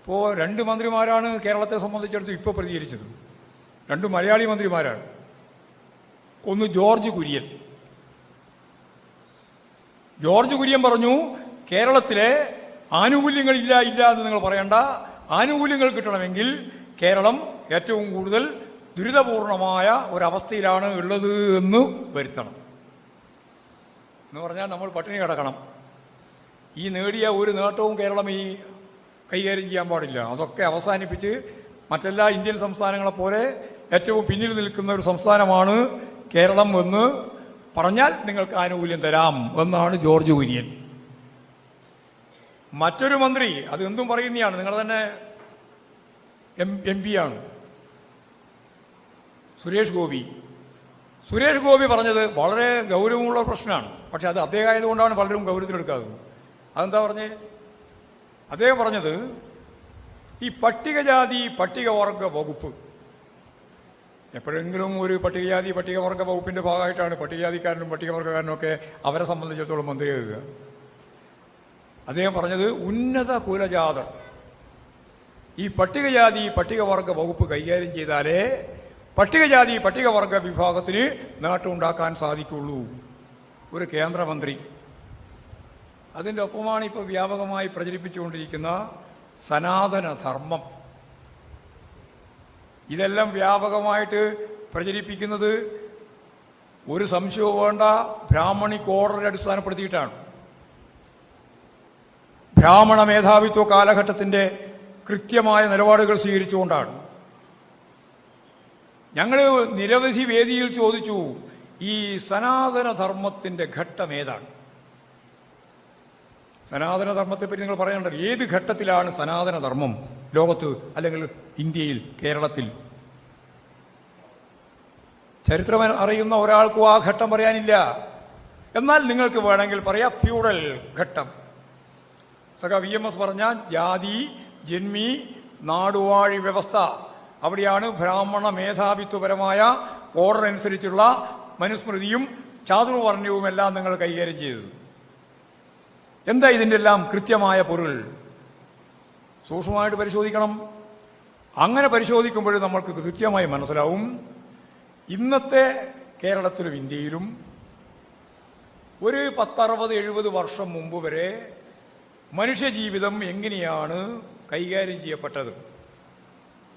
ഇപ്പോൾ രണ്ട് മന്ത്രിമാരാണ് കേരളത്തെ സംബന്ധിച്ചിടത്തോളം ഇപ്പോൾ പ്രതികരിച്ചത്. രണ്ട് മലയാളി മന്ത്രിമാരാണ്. ഒന്ന് ജോർജ് കുര്യൻ. ജോർജ് കുര്യൻ പറഞ്ഞു കേരളത്തിലെ ആനുകൂല്യങ്ങൾ ഇല്ല ഇല്ല എന്ന് നിങ്ങൾ പറയണ്ട. ആനുകൂല്യങ്ങൾ കിട്ടണമെങ്കിൽ കേരളം ഏറ്റവും കൂടുതൽ ദുരിതപൂർണമായ ഒരവസ്ഥയിലാണ് ഉള്ളത് എന്ന് വരുത്തണം. എന്ന് പറഞ്ഞാൽ നമ്മൾ പട്ടിണി കിടക്കണം. ഈ നേടിയ ഒരു നേട്ടവും കേരളം ഈ കൈകാര്യം ചെയ്യാൻ പാടില്ല. അതൊക്കെ അവസാനിപ്പിച്ച് മറ്റെല്ലാ ഇന്ത്യൻ സംസ്ഥാനങ്ങളെ പോലെ ഏറ്റവും പിന്നിൽ നിൽക്കുന്ന ഒരു സംസ്ഥാനമാണ് കേരളം എന്ന് പറഞ്ഞാൽ നിങ്ങൾക്ക് ആനുകൂല്യം തരാം എന്നാണ് ജോർജ് കുര്യൻ. മറ്റൊരു മന്ത്രി അത് എന്തും പറയുന്നതാണ് നിങ്ങൾ തന്നെ എം പി ആണ്. സുരേഷ് ഗോപി. സുരേഷ് ഗോപി പറഞ്ഞത് വളരെ ഗൗരവമുള്ള പ്രശ്നമാണ്. പക്ഷെ അത് അദ്ദേഹം ആയതുകൊണ്ടാണ് പലരും ഗൗരവത്തിലെടുക്കാത്തത്. അതെന്താ പറഞ്ഞേ? അദ്ദേഹം പറഞ്ഞത് ഈ പട്ടികജാതി പട്ടികവർഗ വകുപ്പ്. എപ്പോഴെങ്കിലും ഒരു പട്ടികജാതി പട്ടികവർഗ വകുപ്പിന്റെ ഭാഗമായിട്ടാണ് പട്ടികജാതിക്കാരനും പട്ടികവർഗക്കാരനും ഒക്കെ അവരെ സംബന്ധിച്ചിടത്തോളം മന്ത്രി എഴുതുക അദ്ദേഹം പറഞ്ഞത് ഉന്നത കുലജാതർ. ഈ പട്ടികജാതി പട്ടികവർഗ വകുപ്പ് കൈകാര്യം ചെയ്താലേ പട്ടികജാതി പട്ടികവർഗ വിഭാഗത്തിന് നാട്ടുണ്ടാക്കാൻ സാധിക്കുള്ളൂ. ഒരു കേന്ദ്രമന്ത്രി അതിന്റെ ഒപ്പമാണ് ഇപ്പോൾ വ്യാപകമായി പ്രചരിപ്പിച്ചുകൊണ്ടിരിക്കുന്ന സനാതനധർമ്മം. ഇതെല്ലാം വ്യാപകമായിട്ട് പ്രചരിപ്പിക്കുന്നത് ഒരു സംശയവും വേണ്ട ബ്രാഹ്മണിക് ഓർഡറെ അടിസ്ഥാനപ്പെടുത്തിയിട്ടാണ്. ബ്രാഹ്മണ മേധാവിത്വ കാലഘട്ടത്തിന്റെ കൃത്യമായ നിലപാടുകൾ സ്വീകരിച്ചുകൊണ്ടാണ്. ഞങ്ങൾ നിരവധി വേദിയിൽ ചോദിച്ചു ഈ സനാതനധർമ്മത്തിന്റെ ഘട്ടം ഏതാണ് സനാതനധർമ്മത്തെപ്പറ്റി നിങ്ങൾ പറയേണ്ടത് ഏത് ഘട്ടത്തിലാണ് സനാതനധർമ്മം ലോകത്ത് അല്ലെങ്കിൽ ഇന്ത്യയിൽ കേരളത്തിൽ? ചരിത്രം അറിയുന്ന ഒരാൾക്കും ആ ഘട്ടം പറയാനില്ല. എന്നാൽ നിങ്ങൾക്ക് വേണമെങ്കിൽ പറയാം ഫ്യൂഡൽ ഘട്ടം. സഖ വി എം എസ് പറഞ്ഞ ജാതി ജന്മി നാടുവാഴി വ്യവസ്ഥ. അവിടെയാണ് ബ്രാഹ്മണ മേധാവിത്വപരമായ ഓർഡർ അനുസരിച്ചുള്ള മനുസ്മൃതിയും ചാതുർവർണവും എല്ലാം നിങ്ങൾ കൈകാര്യം ചെയ്തത്. എന്താ ഇതിന്റെ എല്ലാം കൃത്യമായ പൊരുൾ? സൂക്ഷ്മമായിട്ട് പരിശോധിക്കണം. അങ്ങനെ പരിശോധിക്കുമ്പോൾ നമ്മൾക്ക് കൃത്യമായി മനസ്സിലാവും. ഇന്നത്തെ കേരളത്തിലും ഇന്ത്യയിലും ഒരു പത്തറുപത് എഴുപത് വർഷം മുമ്പ് വരെ മനുഷ്യജീവിതം എങ്ങനെയാണ് കൈകാര്യം ചെയ്യപ്പെട്ടത്?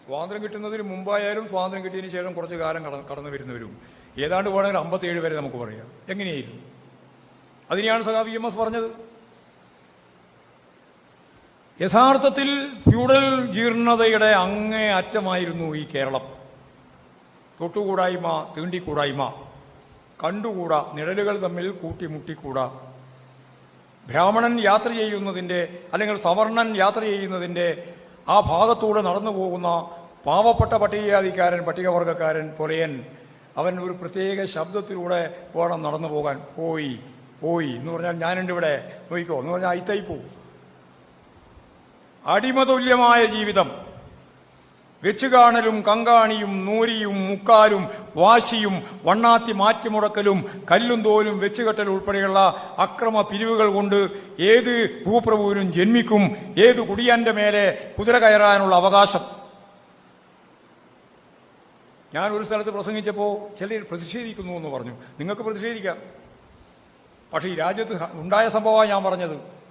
സ്വാതന്ത്ര്യം കിട്ടുന്നതിന് മുമ്പായാലും സ്വാതന്ത്ര്യം കിട്ടിയതിന് ശേഷം കുറച്ച് കാലം കടന്നു വരുന്നവരും. ഏതാണ്ട് വേണമെങ്കിൽ അമ്പത്തിയേഴ് വരെ നമുക്ക് പറയാം. എങ്ങനെയായിരുന്നു? അതിനെയാണ് സഖാ വി എം എസ് പറഞ്ഞത്. യഥാർത്ഥത്തിൽ ഫ്യൂഡൽ ജീർണതയുടെ അങ്ങേ അറ്റമായിരുന്നു ഈ കേരളം. തൊട്ടുകൂടായ്മ തീണ്ടിക്കൂടായ്മ കണ്ടുകൂടാ നിഴലുകൾ തമ്മിൽ കൂട്ടിമുട്ടിക്കൂടാ. ബ്രാഹ്മണൻ യാത്ര ചെയ്യുന്നതിന്റെ അല്ലെങ്കിൽ സവർണൻ യാത്ര ചെയ്യുന്നതിന്റെ ആ ഭാഗത്തൂടെ നടന്നു പോകുന്ന പാവപ്പെട്ട പട്ടികജാതിക്കാരൻ പട്ടികവർഗക്കാരൻ പൊലയൻ അവൻ ഒരു പ്രത്യേക ശബ്ദത്തിലൂടെ വേണം നടന്നു പോകാൻ പോയി പോയി. എന്ന് പറഞ്ഞാൽ ഞാനുണ്ട് ഇവിടെ. നോയിക്കോ. എന്ന് പറഞ്ഞാൽ ഐത്തൈപ്പൂ അടിമതുല്യമായ ജീവിതം. വെച്ചുകാണലും കങ്കാണിയും നൂരിയും മുക്കാലും വാശിയും വണ്ണാത്തി മാറ്റിമുടക്കലും കല്ലും തോലും വെച്ചുകെട്ടൽ ഉൾപ്പെടെയുള്ള അക്രമ പിരിവുകൾ കൊണ്ട് ഏത് ഭൂപ്രഭുവിനും ജന്മിക്കും ഏത് കുടിയാന്റെ മേലെ കുതിര കയറാനുള്ള അവകാശം. ഞാൻ ഒരു സ്ഥലത്ത് പ്രസംഗിച്ചപ്പോൾ ചിലർ പ്രതിഷേധിക്കുന്നു എന്ന് പറഞ്ഞു. നിങ്ങൾക്ക് പ്രതിഷേധിക്കാം. പക്ഷേ ഈ രാജ്യത്ത് ഉണ്ടായ സംഭവമാണ് ഞാൻ പറഞ്ഞത്.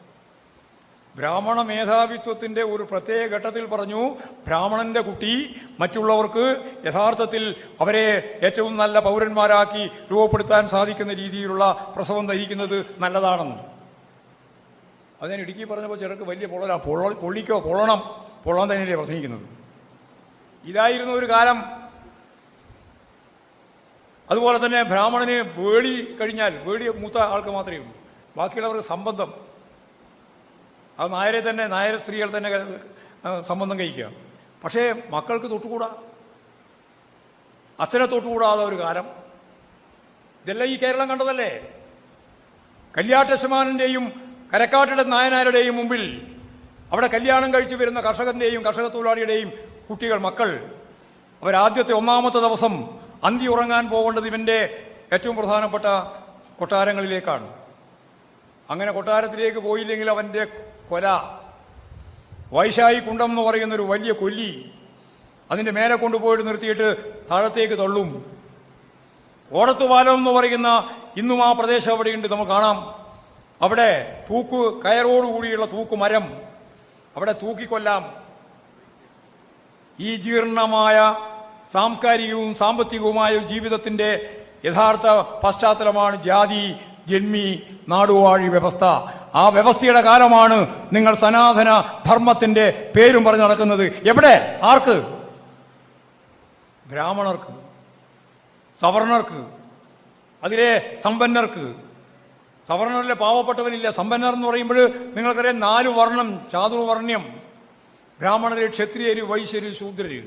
ബ്രാഹ്മണ മേധാവിത്വത്തിന്റെ ഒരു പ്രത്യേക ഘട്ടത്തിൽ പറഞ്ഞു ബ്രാഹ്മണന്റെ കുട്ടി മറ്റുള്ളവർക്ക് യഥാർത്ഥത്തിൽ അവരെ ഏറ്റവും നല്ല പൗരന്മാരാക്കി രൂപപ്പെടുത്താൻ സാധിക്കുന്ന രീതിയിലുള്ള പ്രസവം ധരിക്കുന്നത് നല്ലതാണെന്ന്. അത് ഞാൻ ഇടുക്കി പറഞ്ഞപ്പോൾ ചിലർക്ക് വലിയ പൊള്ളല പൊള്ള പൊള്ളിക്കോ പൊള്ളണം. പൊള്ളാൻ തന്നെയല്ലേ പ്രസംഗിക്കുന്നത്. ഇതായിരുന്നു ഒരു കാലം. അതുപോലെ തന്നെ ബ്രാഹ്മണന് വേളി കഴിഞ്ഞാൽ വേളി മൂത്ത ആൾക്ക് മാത്രമേ ഉള്ളൂ. ബാക്കിയുള്ളവർക്ക് സംബന്ധം. അത് നായരെ തന്നെ നായർ സ്ത്രീകൾ തന്നെ സംബന്ധം കഴിക്കുക. പക്ഷേ മക്കൾക്ക് തൊട്ടുകൂടാ. അച്ഛനെ തൊട്ടുകൂടാതെ ഒരു കാലം. ഇതെല്ലാം ഈ കേരളം കണ്ടതല്ലേ? കല്യാട്ടശമാനന്റെയും കരക്കാട്ടിട നായനാരുടെയും മുമ്പിൽ അവിടെ കല്യാണം കഴിച്ചു വരുന്ന കർഷകന്റെയും കർഷക തൊഴിലാളിയുടെയും കുട്ടികൾ മക്കൾ. അവരാദ്യത്തെ ഒന്നാമത്തെ ദിവസം അന്തി ഉറങ്ങാൻ പോകേണ്ടത് ഇവന്റെ ഏറ്റവും പ്രധാനപ്പെട്ട കൊട്ടാരങ്ങളിലേക്കാണ്. അങ്ങനെ കൊട്ടാരത്തിലേക്ക് പോയില്ലെങ്കിൽ അവന്റെ കൊല. വൈശായി കുണ്ടം എന്ന് പറയുന്ന ഒരു വലിയ കൊല്ലി അതിന്റെ മേലെ കൊണ്ടുപോയിട്ട് നിർത്തിയിട്ട് താഴത്തേക്ക് തള്ളും. ഓടത്തുപാലം എന്ന് പറയുന്ന ഇന്നും ആ പ്രദേശം അവിടെയുണ്ട് നമുക്ക് കാണാം. അവിടെ തൂക്ക് കയറോടുകൂടിയുള്ള തൂക്കുമരം അവിടെ തൂക്കിക്കൊല്ലാം. ഈ ജീർണമായ സാംസ്കാരികവും സാമ്പത്തികവുമായ ജീവിതത്തിന്റെ യഥാർത്ഥ പശ്ചാത്തലമാണ് ജാതി ജന്മി നാടുവാഴി വ്യവസ്ഥ. ആ വ്യവസ്ഥയുടെ കാലമാണ് നിങ്ങൾ സനാതന ധർമ്മത്തിന്റെ പേരും പറഞ്ഞു നടക്കുന്നത്. എവിടെ? ആർക്ക്? ബ്രാഹ്മണർക്ക് സവർണർക്ക് അതിലെ സമ്പന്നർക്ക്. സവർണറിലെ പാവപ്പെട്ടവനില്ല സമ്പന്നർ എന്ന് പറയുമ്പോൾ നിങ്ങൾക്കറിയാം നാലു വർണം ചാതുർവർണ്യം ബ്രാഹ്മണര് ക്ഷത്രിയര് വൈശ്യര് ശൂദ്രര്.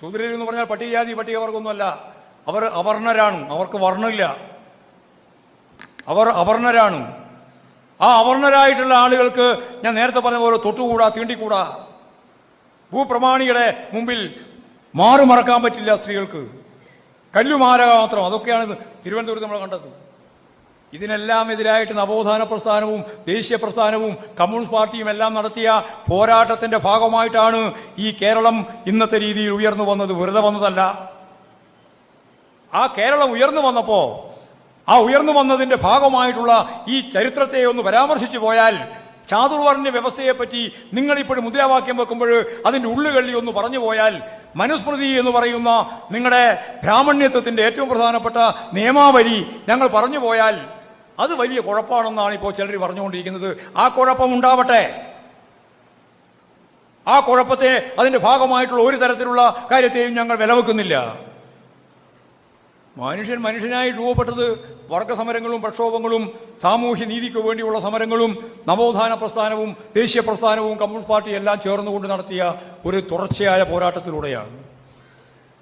ശൂദ്രര് എന്ന് പറഞ്ഞാൽ പട്ടികജാതി പട്ടികവർഗമൊന്നുമല്ല. അവർ അവർണരാണ്. അവർക്ക് വർണമില്ല. അവർ അവർണരാണ്. ആ അവർണരായിട്ടുള്ള ആളുകൾക്ക് ഞാൻ നേരത്തെ പറഞ്ഞ പോലെ തൊട്ടുകൂടാ തീണ്ടിക്കൂടാ. ഭൂപ്രമാണിയുടെ മുമ്പിൽ മാറുമറക്കാൻ പറ്റില്ല സ്ത്രീകൾക്ക്. കല്ലുമാരക മാത്രം അതൊക്കെയാണ് തിരുവനന്തപുരത്ത് നമ്മൾ കണ്ടത്. ഇതിനെല്ലാം എതിരായിട്ട് നവോത്ഥാന പ്രസ്ഥാനവും ദേശീയ പ്രസ്ഥാനവും കമ്മ്യൂണിസ്റ്റ് പാർട്ടിയും എല്ലാം നടത്തിയ പോരാട്ടത്തിന്റെ ഭാഗമായിട്ടാണ് ഈ കേരളം ഇന്നത്തെ രീതിയിൽ ഉയർന്നു വന്നത്. വെറുതെ വന്നതല്ല. ആ കേരളം ഉയർന്നു വന്നപ്പോ ആ ഉയർന്നു വന്നതിന്റെ ഭാഗമായിട്ടുള്ള ഈ ചരിത്രത്തെ ഒന്ന് പരാമർശിച്ചു പോയാൽ ചാതുർവർണ വ്യവസ്ഥയെപ്പറ്റി നിങ്ങളിപ്പോഴും മുദ്രാവാക്യം വെക്കുമ്പോൾ അതിന്റെ ഉള്ളുകള്ളി ഒന്ന് പറഞ്ഞു പോയാൽ മനുസ്മൃതി എന്ന് പറയുന്ന നിങ്ങളുടെ ബ്രാഹ്മണ്യത്വത്തിന്റെ ഏറ്റവും പ്രധാനപ്പെട്ട നിയമാവലി ഞങ്ങൾ പറഞ്ഞു പോയാൽ അത് വലിയ കുഴപ്പമാണെന്നാണ് ഇപ്പോൾ ചിലർ പറഞ്ഞുകൊണ്ടിരിക്കുന്നത്. ആ കുഴപ്പം ഉണ്ടാവട്ടെ. ആ കുഴപ്പത്തെ അതിന്റെ ഭാഗമായിട്ടുള്ള ഒരു തരത്തിലുള്ള കാര്യത്തെയും ഞങ്ങൾ വിലവെക്കുന്നില്ല. മനുഷ്യൻ മനുഷ്യനായി രൂപപ്പെട്ടത് വർഗസമരങ്ങളും പ്രക്ഷോഭങ്ങളും സാമൂഹ്യ നീതിക്ക് വേണ്ടിയുള്ള സമരങ്ങളും നവോത്ഥാന പ്രസ്ഥാനവും ദേശീയ പ്രസ്ഥാനവും കമ്മ്യൂണിസ്റ്റ് പാർട്ടി എല്ലാം ചേർന്നുകൊണ്ട് നടത്തിയ ഒരു തുടർച്ചയായ പോരാട്ടത്തിലൂടെയാണ്.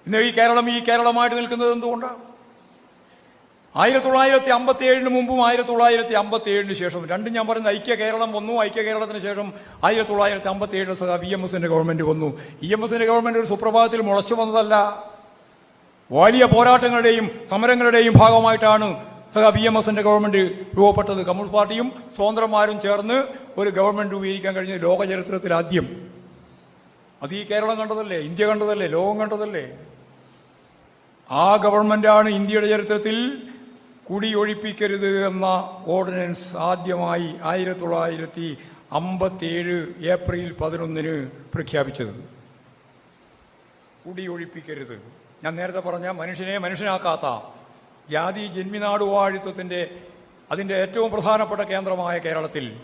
ഇന്ന് ഈ കേരളം ഈ കേരളമായിട്ട് നിൽക്കുന്നത് എന്തുകൊണ്ടാണ്? ആയിരത്തി തൊള്ളായിരത്തി അമ്പത്തി ഏഴിന് മുമ്പും ആയിരത്തി തൊള്ളായിരത്തി അമ്പത്തി ഏഴിന് ശേഷം രണ്ടും ഞാൻ പറയുന്നത് ഐക്യ കേരളം വന്നു ഐക്യ കേരളത്തിന് ശേഷം ആയിരത്തി തൊള്ളായിരത്തി അമ്പത്തി ഏഴിൽ സദാ വി എം എസിന്റെ ഗവൺമെന്റ് വന്നു. ഇ എം എസിന്റെ ഗവൺമെന്റ് ഒരു സുപ്രഭാതത്തിൽ മുളച്ചു വന്നതല്ല. വലിയ പോരാട്ടങ്ങളുടെയും സമരങ്ങളുടെയും ഭാഗമായിട്ടാണ് ബി എം എസിന്റെ ഗവൺമെന്റ് രൂപപ്പെട്ടത്. കമ്മ്യൂണിസ്റ്റ് പാർട്ടിയും സ്വതന്ത്രന്മാരും ചേർന്ന് ഒരു ഗവൺമെന്റ് രൂപീകരിക്കാൻ കഴിഞ്ഞ ലോക ചരിത്രത്തിൽ ആദ്യം. അത് ഈ കേരളം കണ്ടതല്ലേ? ഇന്ത്യ കണ്ടതല്ലേ? ലോകം കണ്ടതല്ലേ? ആ ഗവൺമെന്റാണ് ഇന്ത്യയുടെ ചരിത്രത്തിൽ കുടിയൊഴിപ്പിക്കരുത് എന്ന ഓർഡിനൻസ് ആദ്യമായി ആയിരത്തി തൊള്ളായിരത്തി അമ്പത്തിയേഴ് ഏപ്രിൽ പതിനൊന്നിന് പ്രഖ്യാപിച്ചത്. കുടിയൊഴിപ്പിക്കരുത്. ഞാൻ നേരത്തെ പറഞ്ഞ മനുഷ്യനെ മനുഷ്യനാക്കാത്ത ജാതി ജന്മിനാടുവാഴിത്വത്തിന്റെ അതിന്റെ ഏറ്റവും പ്രധാനപ്പെട്ട കേന്ദ്രമായ കേരളത്തിൽ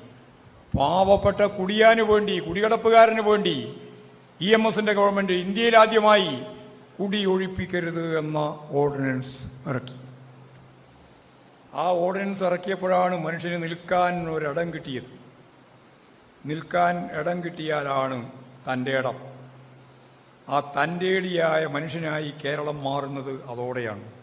പാവപ്പെട്ട കുടിയാനു വേണ്ടി കുടികടപ്പുകാരന് വേണ്ടി ഇ എം എസിന്റെ ഗവൺമെന്റ് ഇന്ത്യയിലാദ്യമായി കുടിയൊഴിപ്പിക്കരുത് എന്ന ഓർഡിനൻസ് ഇറക്കി. ആ ഓർഡിനൻസ് ഇറക്കിയപ്പോഴാണ് മനുഷ്യന് നിൽക്കാൻ ഒരിടം കിട്ടിയത്. നിൽക്കാൻ ഇടം കിട്ടിയാലാണ് തന്റെ ഇടം. ആ തന്റേടിയായ മനുഷ്യനായി കേരളം മാറുന്നത് അതോടെയാണ്.